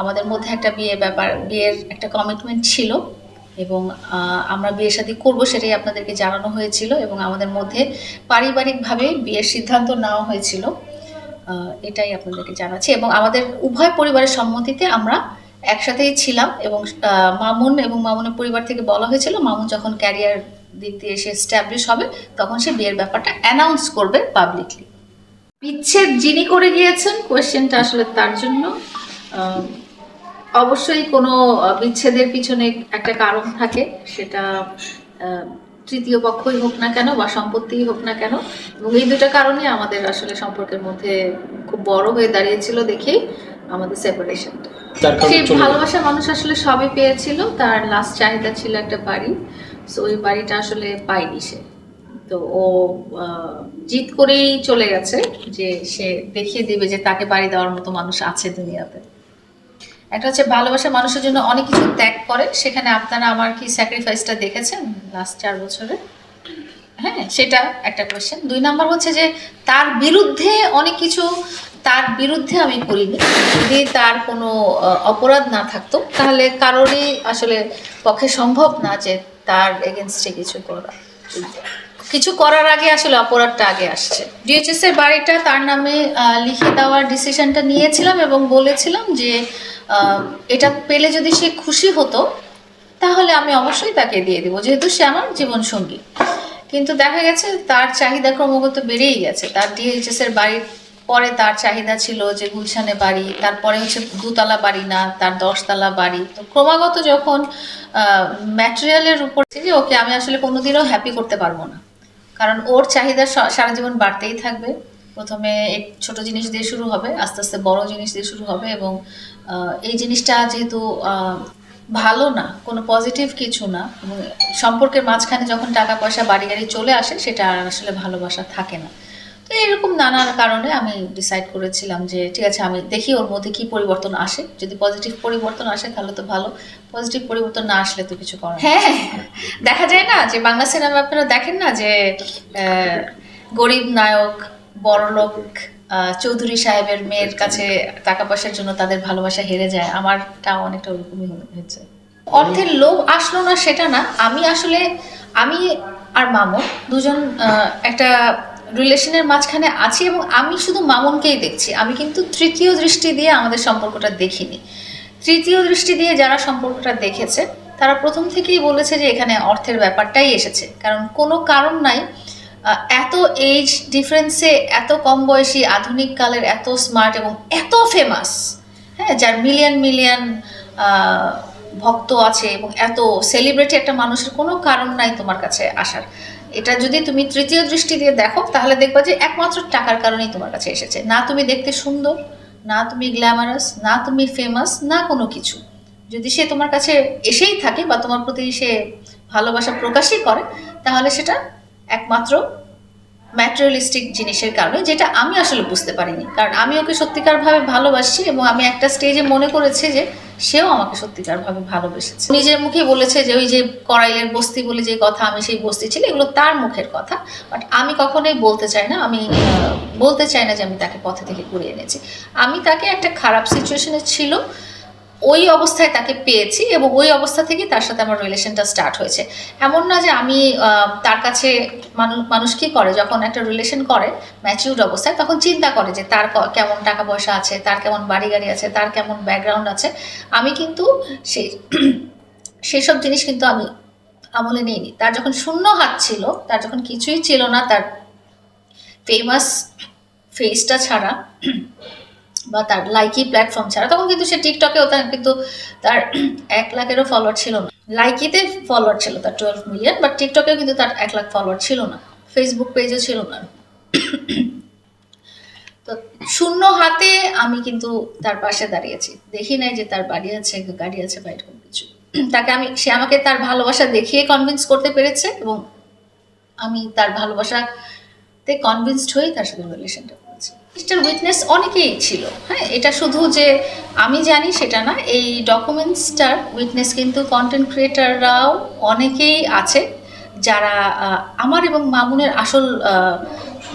আমাদের মধ্যে একটা বিয়ে ব্যাপার, বিয়ের একটা কমিটমেন্ট ছিল এবং আমরা বিয়ে শাদী করব সেটাই আপনাদেরকে জানানো হয়েছিল এবং আমাদের মধ্যে পারিবারিকভাবে বিয়ের সিদ্ধান্ত নেওয়া হয়েছিল এটাই আপনাদেরকে জানাচ্ছি এবং আমাদের উভয় পরিবারের সম্মতিতে আমরা একসাথেই ছিলাম এবং মামুন এবং মামুনের পরিবার থেকে বলা হয়েছিল, মামুন যখন ক্যারিয়ার দিক দিয়ে সে স্ট্যাবলিশ হবে, তখন সে বিয়ের ব্যাপারটা অ্যানাউন্স করবে পাবলিকলি বিচ্ছেদ যিনি করে গিয়েছেন কোয়েশ্চেনটা আসলে তার জন্য অবশ্যই কোনো বিচ্ছেদের পিছনে একটা কারণ থাকে সেটা তৃতীয় পক্ষই হোক না কেন বা সম্পত্তিই হোক না কেন এবং এই দুটো কারণে আমাদের আসলে সম্পর্কের মধ্যে খুব বড় হয়ে দাঁড়িয়েছিল দেখেই আমাদের সেপারেশনটা কারণে ভালোবাসা মানুষ আসলে সবই পেয়েছিল তার লাস্ট চাহিদা ছিল একটা বাড়ি সো ওই বাড়িটা আসলে পায়নি সে। তো ও জিদ করেই চলে গেছে যে সে দেখিয়ে দিবে যে তাকে বাড়ি দেওয়ার মতো মানুষ আছে দুনিয়াতে। একটা হচ্ছে ভালোবাসা মানুষের জন্য অনেক কিছু ত্যাগ করে। সেখানে আপনারা আমার কি স্যাক্রিফাইসটা দেখেছেন লাস্ট চার বছরে? হ্যাঁ সেটা একটা কোয়েশ্চেন দুই নাম্বার হচ্ছে যে, তার বিরুদ্ধে অনেক কিছু তার বিরুদ্ধে আমি করিনি। যদি তার কোনো অপরাধ না থাকতো, তাহলে কারোরই আসলে পক্ষে সম্ভব না যে তার এগেনস্টে কিছু করা। কিছু করার আগে আসলে অপরাধটা আগে আসছে। ডিএচএস এর বাড়িটা তার নামে লিখে দেওয়ার ডিসিশনটা নিয়েছিলাম এবং বলেছিলাম যে এটা পেলে যদি সে খুশি হতো, তাহলে আমি অবশ্যই তাকে দিয়ে দিব, যেহেতু সে আমার জীবন সঙ্গী কিন্তু দেখা গেছে তার চাহিদা ক্রমাগত বেড়েই গেছে। তার ডিএইচএস এর বাড়ির পরে তার চাহিদা ছিল যে গুলশানে বাড়ি, তারপরে হচ্ছে দুতলা বাড়ি না, তার দশতলা বাড়ি। তো ক্রমাগত যখন ম্যাটেরিয়ালের উপর যে ওকে আমি আসলে কোনোদিনও হ্যাপি করতে পারব না। কারণ ওর চাহিদা সারা জীবন বাড়তেই থাকবে। প্রথমে এক ছোট জিনিস দিয়ে শুরু হবে আস্তে আস্তে বড় জিনিস দিয়ে শুরু হবে এবং এই জিনিসটা যেহেতু ভালো না কোনো পজিটিভ কিছু না এবং সম্পর্কের মাঝখানে যখন টাকা পয়সা বাড়ি গাড়ি চলে আসে সেটা আর আসলে ভালোবাসা থাকে না। তো এরকম নানা কারণে আমি ডিসাইড করেছিলাম যে ঠিক আছে আমি দেখি ওর মধ্যে কি পরিবর্তন আসে। যদি পজিটিভ পরিবর্তন আসে তাহলে তো ভালো। পজিটিভ পরিবর্তন না আসলে তো কিছু করার হ্যাঁ। দেখা যায় না যে বাংলা সিনেমা আপনারা দেখেন না যে গরিব নায়ক বড়লোক চৌধুরী সাহেবের মেয়ের কাছে টাকা পয়সার জন্য তাদের ভালোবাসা হেরে যায়। আমারটাও অনেকটা ওরকমই হয়েছে। অর্থের লোভ আসলো না সেটা না। আমি আসলে আমি আর মামুন দুজন একটা রিলেশনের মাঝখানে আছি এবং আমি শুধু মামুনকেই দেখছি। আমি কিন্তু তৃতীয় দৃষ্টি দিয়ে আমাদের সম্পর্কটা দেখিনি। তৃতীয় দৃষ্টি দিয়ে যারা সম্পর্কটা দেখেছে তারা প্রথম থেকেই বলেছে যে এখানে অর্থের ব্যাপারটাই এসেছে। কারণ কোনো কারণ নাই এত এজ ডিফারেন্সে এত কম বয়সী আধুনিক কালের এত স্মার্ট এবং এত ফেমাস হ্যাঁ যার মিলিয়ন মিলিয়ন ভক্ত আছে এবং এত সেলিব্রিটি একটা মানুষের কোনো কারণ নাই তোমার কাছে আসার। এটা যদি তুমি তৃতীয় দৃষ্টি দিয়ে দেখো, তাহলে দেখবা যে একমাত্র টাকার কারণেই তোমার কাছে এসেছে। না তুমি দেখতে সুন্দর, না তুমি গ্ল্যামারাস না তুমি ফেমাস না কোনো কিছু। যদি সে তোমার কাছে এসেই থাকে বা তোমার প্রতি সে ভালোবাসা প্রকাশই করে, তাহলে সেটা একমাত্র ম্যাটেরিয়ালিস্টিক জিনিসের কারণে, যেটা আমি আসলে বুঝতে পারিনি। কারণ আমি ওকে সত্যিকারভাবে ভালোবাসি এবং আমি একটা স্টেজে মনে করেছি যে সেও আমাকে সত্যিকারভাবে ভালোবেসেছে। নিজের মুখে বলেছে যে ওই যে করাইলের বস্তি বলে যে কথা, আমি সেই বস্তি ছিল, এগুলো তার মুখের কথা। বাট আমি কখনোই বলতে চাই না, আমি বলতে চাই না যে আমি তাকে পথে থেকে ঘুরিয়ে এনেছি। আমি তাকে একটা খারাপ সিচুয়েশনে ছিল ওই অবস্থায় তাকে পেয়েছি এবং ওই অবস্থা থেকে তার সাথে আমার রিলেশনটা স্টার্ট হয়েছে। এমন না যে আমি তার কাছে মানুষ কি করে? যখন একটা রিলেশন করে ম্যাচিউর্ড অবস্থায়, তখন চিন্তা করে যে তার কেমন টাকা পয়সা আছে, তার কেমন বাড়ি গাড়ি আছে, তার কেমন ব্যাকগ্রাউন্ড আছে। আমি কিন্তু সেই সেসব জিনিস কিন্তু আমি আমলে নিইনি। তার যখন শূন্য হাত ছিল, তার যখন কিছুই ছিল না, তার ফেমাস ফেসটা ছাড়া বা তার লাইকি প্ল্যাটফর্ম ছাড়া, তখন কিন্তু সে টিকটকেও তার কিন্তু তার এক লাখেরও ফলোয়ার ছিল না। লাইকিতে ফলোয়ার ছিল তার টুয়েলভ মিলিয়ন বাট টিকটকেও কিন্তু তার এক লাখ ফলোয়ার ছিল না। ফেসবুক পেজও ছিল না। তো শূন্য হাতে আমি কিন্তু তার পাশে দাঁড়িয়েছি। দেখি নাই যে তার বাড়ি আছে, গাড়ি আছে বা এরকম কিছু। তাকে আমি, সে আমাকে তার ভালোবাসা দেখিয়ে কনভিন্স করতে পেরেছে এবং আমি তার ভালোবাসাতে কনভিন্সড হয়েই তার সাথে রিলেশনটা এটার উইটনেস অনেকেই ছিল। হ্যাঁ এটা শুধু যে আমি জানি সেটা না, এই ডকুমেন্টসটার উইটনেস কিন্তু কন্টেন্ট ক্রিয়েটাররাও অনেকেই আছে, যারা আমার এবং মামুনের আসল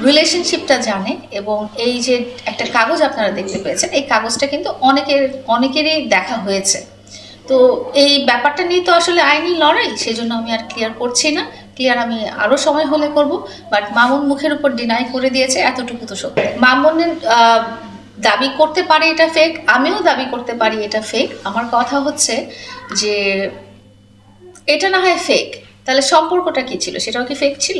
রিলেশনশিপটা জানে এবং এই যে একটা কাগজ আপনারা দেখতে পেয়েছেন, এই কাগজটা কিন্তু অনেকের, অনেকেরই দেখা হয়েছে। তো এই ব্যাপারটা নিয়ে তো আসলে আইনি লড়াই সেই জন্য আমি আর ক্লিয়ার করছি না। ক্লিয়ার আমি আরও সময় হলে করব বাট মামুন মুখের উপর ডিনাই করে দিয়েছে এতটুকু তো সত্যি। মামুনের দাবি করতে পারে এটা ফেক আমিও দাবি করতে পারি এটা ফেক আমার কথা হচ্ছে যে এটা না হয় ফেক তাহলে সম্পর্কটা কি ছিল? সেটাও কি ফেক ছিল?